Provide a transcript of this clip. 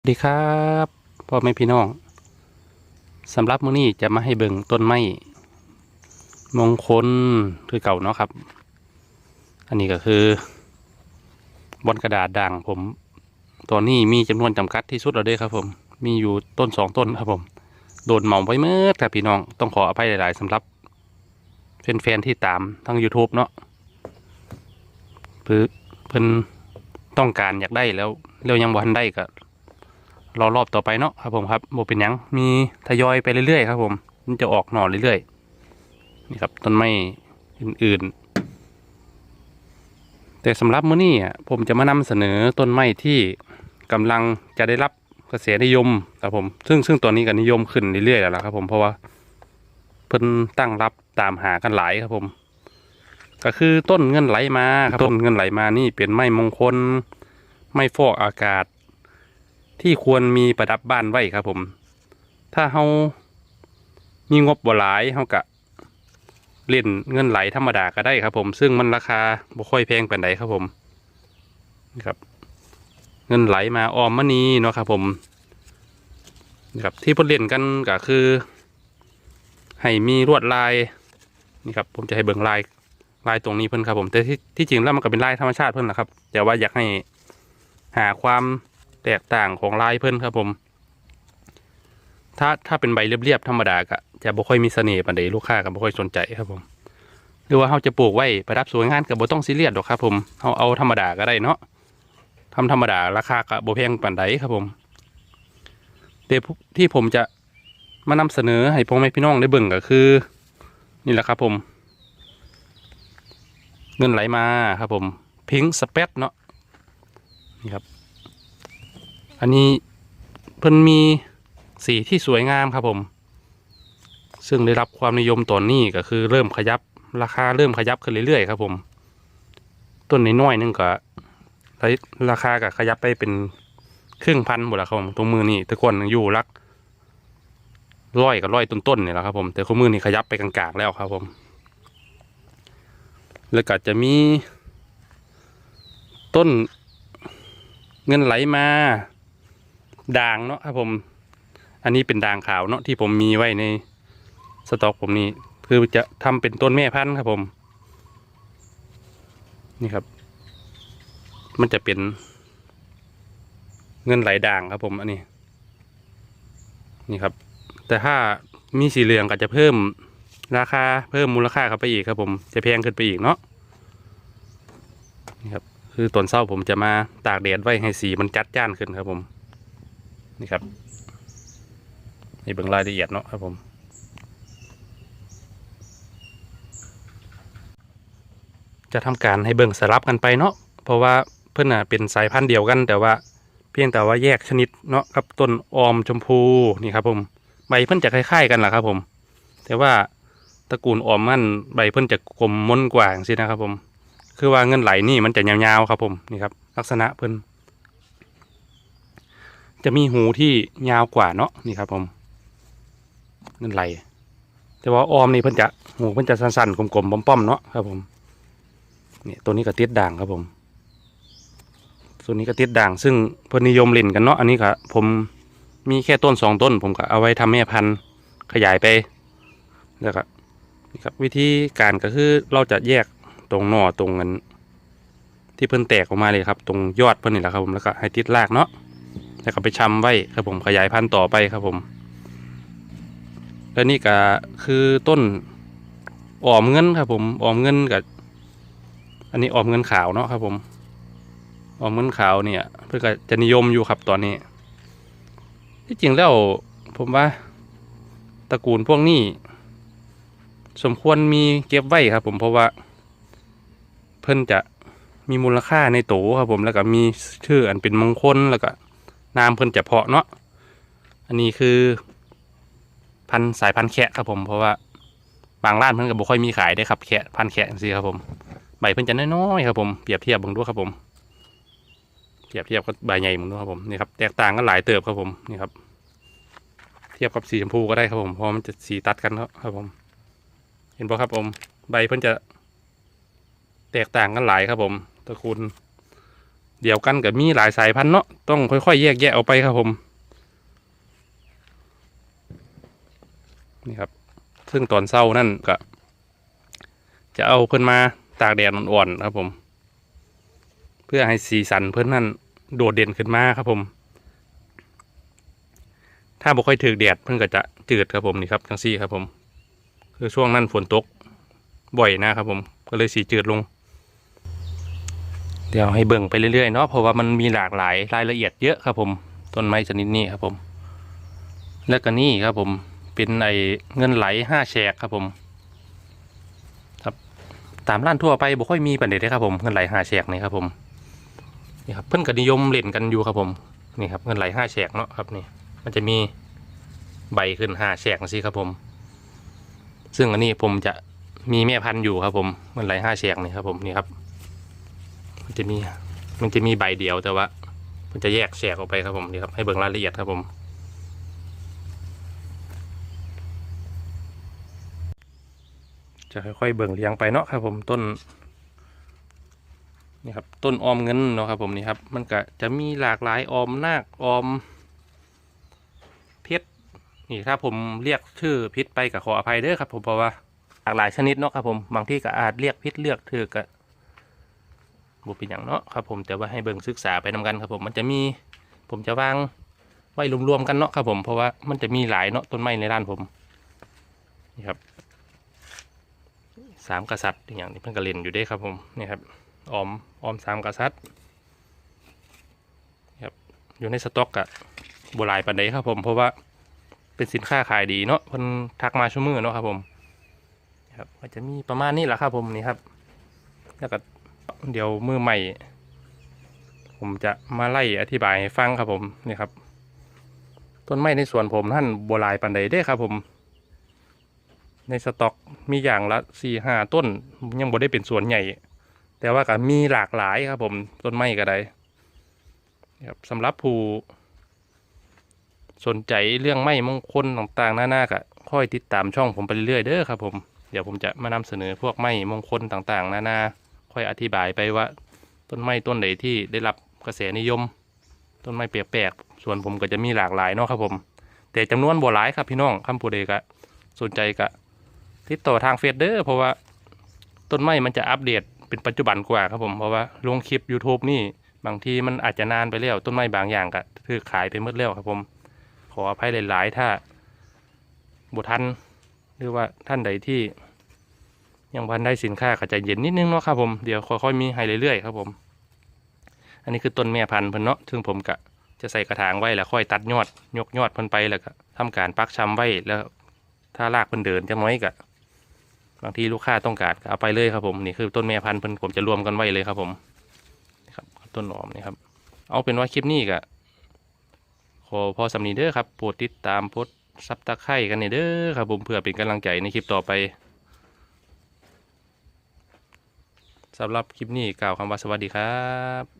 สวัสดีครับพ่อแม่พี่น้องสำหรับมื้อนี้จะมาให้เบิ่งต้นไม้มงคลคือเก่าเนาะครับ อันนี้ก็คือบอนกระดาษด่างผม ตอนนี้มีจำนวนจำกัดที่สุดแล้วเด้ครับ ผม มีอยู่ต้นสองต้นครับผม โดนเหมาไปเมื่อครับพี่น้องต้องขออภัยหลาย ๆสำหรับแฟนๆที่ตามทาง YouTube เนาะเพื่อเพิ่นต้องการอยากได้แล้วแล้วยังบ่ทันได้ก็ รอรอบต่อไปเนาะครับผมครับโมเป็นยังมีทยอยไปเรื่อยๆครับผมมันจะออกหน่อเรื่อยๆนี่ครับต้นไม้อื่นๆ แต่สำหรับมื้อนี้อ่ผมจะมานำเสนอต้นไม้ที่กำลังจะได้รับกระแสนิยมครับผม ซึ่งซึ่งตัวนี้ก็นิยมขึ้นเรื่อยๆแล้วละครับผมเพราะว่าเพิ่นตั้งรับตามหากันหลายครับผม ก็คือต้นเงินไหลมาครับต้นเงินไหลมานี่เป็นไม้มงคล ไม้ฟอกอากาศ ที่ควรมีประดับบ้านไว้ครับผม ถ้าเฮามีงบบ่หลายเฮากะเล่นเงินไหลธรรมดาก็ได้ครับผม ซึ่งมันราคาบ่ค่อยแพงปานใดครับผมนี่ครับ เงินไหลมาออมมณีเนาะครับผมนี่ครับที่เพิ่นเล่นกันก็คือ ให้มีลวดลายนี่ครับผมจะให้เบิ่งลายลายตรงนี้เพิ่นครับผมแต่ที่ที่จริงแล้วมันก็เป็นลายธรรมชาติเพิ่นแหละครับ แต่ว่าอยากให้หาความ แตกต่างของลายเพิ่นครับผม ถ้าถ้าเป็นใบเรียบๆธรรมดาก็จะบ่ค่อยมีเสน่ห์ปานใดลูกค้าก็บ่ค่อยสนใจครับผม หรือว่าเฮาจะปลูกไว้ประดับสวยงามก็บ่ต้องซีเรียสหรอกครับผมเฮาเอาธรรมดาก็ได้เนาะทำธรรมดาราคาก็บ่แพงปานใดครับผมแต่ที่ผมจะมานำเสนอให้พ่อแม่พี่น้องได้เบิ่งก็คือ นี่แหละครับผม เงินไหลมาครับผมพิงสเปดเนาะนี่ครับ อันนี้เพิ่นมีสีที่สวยงามครับผม ซึ่งได้รับความนิยมตอนนี้ก็คือเริ่มขยับราคาเริ่มขยับขึ้นเรื่อยๆครับผม ต้นน้อยๆนึงก็ราคาก็ขยับไปเป็นครึ่งพันหมดแล้วครับผมตรงมือนี่ต่ก่อนอยู่รักร้อยกับร้อยต้นๆนี่แหละครับผม แต่ข้อมือนี่ขยับไปกลางๆแล้วครับผม แล้วก็จะมี ต้นเงินไหลมา ด่างเนาะครับผม อันนี้เป็นด่างขาวเนาะที่ผมมีไว้ในสต็อกผมนี่คือจะทำเป็นต้นแม่พันธุ์ครับผม นี่ครับ มันจะเป็น เงินไหลด่างครับผมอันนี้ นี่ครับ แต่ถ้ามีสีเหลืองก็จะเพิ่มราคาเพิ่มมูลค่าเข้าไปอีกครับผมจะแพงขึ้นไปอีกเนาะนี่ครับ คือตอนเศร้าผมจะมาตากแดดไว้ให้สีมันจัดจ้านขึ้นครับผม นี่ครับนี่เบิ่งรายละเอียดเนาะครับผมจะทำการให้เบิ่งสลับกันไปเนาะ เพราะว่าเพื่อนน่ะเป็นสายพันธุ์เดียวกัน แต่ว่าเพียงแต่ว่าแยกชนิดเนาะกับต้นออมชมพูนี่ครับผมใบเพิ่อนจะคล้ายๆกันแหละครับผม แต่ว่าตระกูลออมมันใบเพิ่อนจะกลมมนกว่าอย่างนี้นะครับผม คือว่าเงินไหลนี่มันจะยาวๆครับผมนี่ครับ ลักษณะเพิ่อน จะมีหูที่ยาวกว่าเนาะนี่ครับผมเงินไหลแต่ว่าออมนี่เพิ่นจะหูเพิ่นจะสั้นๆกลมๆป้อมๆเนาะครับผมเนี่ยตัวนี้ก็ติดด่างครับผมตัวนี้ก็ติดด่าง ซึ่งเพิ่นนิยมเล่นกันเนาะอันนี้ครับผมมีแค่ต้นสองต้น ผมก็เอาไว้ทำแม่พันธุ์ขยายไปแล้วก็นี่ครับวิธีการก็คือเราจะแยกตรงหน่อตรงนั้นที่เพิ่นแตกออกมาเลยครับ ตรงยอดเพิ่นนี่แหละครับผมแล้วก็ให้ติดรากเนาะ แล้วก็ไปชำไว้ครับผมขยายพันธุ์ต่อไปครับผมและนี่ก็คือต้นออมเงินครับผมออมเงินกับอันนี้ออมเงินขาวเนาะครับผมออมเงินขาวเนี่ย เพื่อก็จะนิยมอยู่ครับตอนนี้ ที่จริงแล้วผมว่าตระกูลพวกนี้ สมควรมีเก็บไว้ครับ ผมเพราะว่า เพิ่นจะมีมูลค่าในโตครับผมแล้วก็มีชื่ออันเป็นมงคลแล้วก็ นามเพิ่นจะเพาะเนาะอันนี้คือ พันสายพันแคะครับผมเพราะว่าบางร้านเพิ่นก็บ่ค่อยมีขายได้ครับแคะพันแคะจังซี่ครับผม ใบเพิ่นจะน้อยๆครับผมเปรียบเทียบบิ่งดูครับผมเปรียบเทียบกับใบใหญ่บิ่งดูครับผมนี่ครับแตกต่างกันหลายเติบครับผมนี่ครับ เทียบกับสีชมพูก็ได้ครับผมเพราะมันจะสีตัดกันครับผม เห็นป่ะครับผม ใบเพิ่นจะ แตกต่างกันหลายครับผมตระกูล เดียวกันกับมีหลายสายพันธุ์เนาะต้องค่อยๆ แยกแยะออกไปครับผม นี่ครับ ซึ่งตอนเศร้านั่นก็ จะเอาเพิ่นมาตากแดดอ่อนๆครับผม เพื่อให้สีสันเพิ่นนั่นโดดเด่นขึ้นมาครับผม ถ้าบ่ค่อยถือแดดเพิ่นก็จะจืดครับผมนี่ครับจังซี่ครับผม คือช่วงนั้นฝนตกบ่อยนะครับผมก็เลยสีจืดลง เดี๋ยวให้เบิ่งไปเรื่อยๆเนาะเพราะว่ามันมีหลากหลายรายละเอียดเยอะครับผม ต้นไม้ชนิดนี้ครับผม แล้วก็นี่ครับผมเป็นไอเงินไหลห้าแฉกครับผม ครับตามร้านทั่วไปบ่ค่อยมีปันเด็นดครับผมเงินไหลห้าแฉกนี่ครับผมนี่ครับเพิ่นก็นิยมเล่นกันอยู่ครับผมนี่ครับเงินไหลห้าแฉกเนาะครับนี่ มันจะมีใบขึ้นห้าแฉกสิครับผม ซึ่งอันนี้ผมจะมีแม่พันธุ์อยู่ครับผมเงินไหลห้าแฉกนี่ครับผมนี่ครับ มันจะมีมันจะมีใบเดียวแต่ว่า มันจะแยกแฉกออกไปครับผมนี่ครับให้เบิ่งรายละเอียดครับผมจะค่อยๆเบิ่งเรียงไปเนาะครับผมต้นนี่ครับต้นออมเงินเนาะครับผมนี่ครับ มันก็จะมีหลากหลายออมนาคออมเพชรนี่ถ้าผมเรียกชื่อพิษไปกับขออภัยเด้อครับผมเพราะว่าหลากหลายชนิดเนาะครับผมบางที่ก็อาจเรียกพิษเลือกถือก็บุ บเป็นอย่างเนาะครับผมแต่ว่าให้เบิ่งศึกษาไปนำกันครับผมมันจะมีผมจะวางไว้รวมๆกันเนาะครับผมเพราะว่ามันจะมีหลายเนาะต้นไม้ในร้านผมนี่ครับสามกษัตริย์อย่างนี้เพิ่งกระเล่นอยู่เด้ครับผมนี่ครับออมออมสามกษัตริย์ครับอยู่ในสต็อกอะโบราณปันใดครับผมเพราะว่าเป็นสินค้าขายดีเนาะเพิ่นทักมาชั่วมือเนาะครับผมครับก็จะมีประมาณนี้แหละครับผมนี่ครับแล้วก็ เดี๋ยวมือใหม่ ผมจะมาไล่อธิบายให้ฟังครับผมนี่ครับ ต้นไม้ในสวนผมท่านโบราณปันใดเด้ครับ ผม ในสต็อกมีอย่างละสี่ห้าต้น ยังบ่ได้เป็นสวนใหญ่ แต่ว่าก็มีหลากหลายครับ ผมต้นไม้ก็ได้ครับสำหรับผู้สนใจเรื่องไม้มงคลต่างๆหน้าๆก็ค่อยติดตามช่องผมไปเรื่อยๆเด้อครับผม เดี๋ยวผมจะมานำเสนอพวกไม้มงคลต่างๆหน้าๆ ค่อยอธิบายไปว่า ต้นไม้ต้นไหนที่ได้รับกระแสนิยม ต้นไม้แปลกๆส่วนผมก็จะมีหลากหลายเนาะครับผม แต่จำนวนบ่หลายครับพี่น้องคำพูดเดกะสนใจกะติดต่อทางเฟซเดอร์เพราะว่าต้นไม้มันจะอัปเดตเป็นปัจจุบันกว่าครับผมเพราะว่าลงคลิป YouTube นี่บางทีมันอาจจะนานไปแล้วต้นไม้บางอย่างก็ถือขายไปหมดแล้วครับผม ขออภัยหลายๆ ถ้าบุทันหรือว่าท่านใดที่ ยังพันได้สินค้าก็ใจเย็นนิดนึงเนาะครับผมเดี๋ยวค่อยๆมีให้เรื่อยๆครับผม อันนี้คือต้นแม่พันธุ์เพิ่นเนาะซึ่งผมก็จะใส่กระถางไว้แล้วค่อยตัดยอดยกยอดเพิ่นไปแล้วก็ทำการปักชำไว้แล้ว ถ้ารากเพิ่นเดินจังน้อยก็บางทีลูกค้าต้องการก็เอาไปเลยครับผมนี่คือต้นแม่พันธุ์เพิ่นผมจะรวมกันไว้เลยครับผมนี่ครับต้นหอมนี่ครับ เอาเป็นว่าคลิปนี้ก็ขอพอสำนีเด้อครับโปรดติดตามโพสซับตะไคร่กันเนี่เด้อครับผมเพื่อเป็นกำลังใจในคลิปต่อไป สำหรับคลิปนี้กล่าวคำว่าสวัสดีครับ